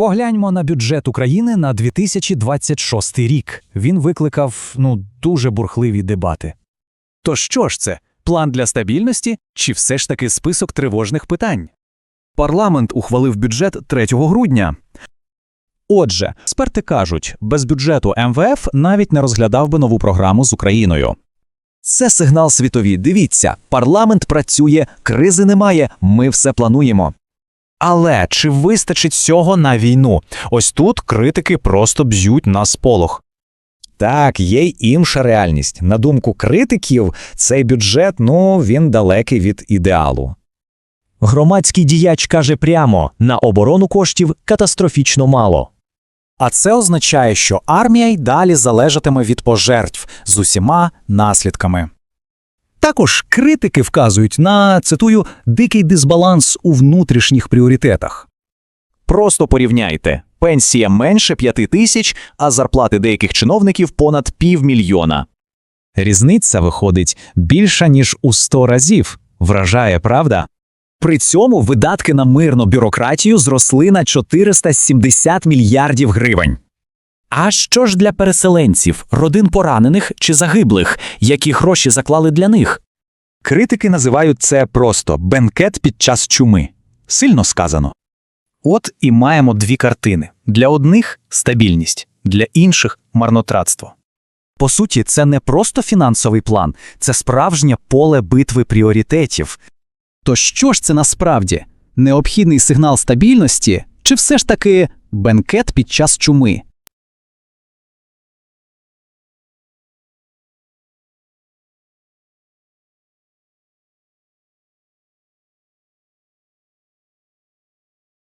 Погляньмо на бюджет України на 2026 рік. Він викликав ну дуже бурхливі дебати. То що ж це? План для стабільності чи все ж таки список тривожних питань? Парламент ухвалив бюджет 3 грудня. Отже, експерти кажуть, без бюджету МВФ навіть не розглядав би нову програму з Україною. Це сигнал світові. Дивіться, парламент працює, кризи немає, ми все плануємо. Але чи вистачить цього на війну? Ось тут критики просто б'ють на сполох. Так, є й інша реальність. На думку критиків, цей бюджет, ну, він далекий від ідеалу. Громадський діяч каже прямо: на оборону коштів катастрофічно мало. А це означає, що армія й далі залежатиме від пожертв з усіма наслідками. Також критики вказують на, цитую, дикий дисбаланс у внутрішніх пріоритетах. Просто порівняйте: пенсія менше п'яти тисяч, а зарплати деяких чиновників понад півмільйона. Різниця виходить більша, ніж у 100 разів. Вражає, правда? При цьому видатки на мирну бюрократію зросли на 470 мільярдів гривень. А що ж для переселенців, родин поранених чи загиблих, які гроші заклали для них? Критики називають це просто бенкет під час чуми. Сильно сказано. От і маємо дві картини: для одних стабільність, для інших марнотратство. По суті, це не просто фінансовий план, це справжнє поле битви пріоритетів. То що ж це насправді? Необхідний сигнал стабільності чи все ж таки бенкет під час чуми?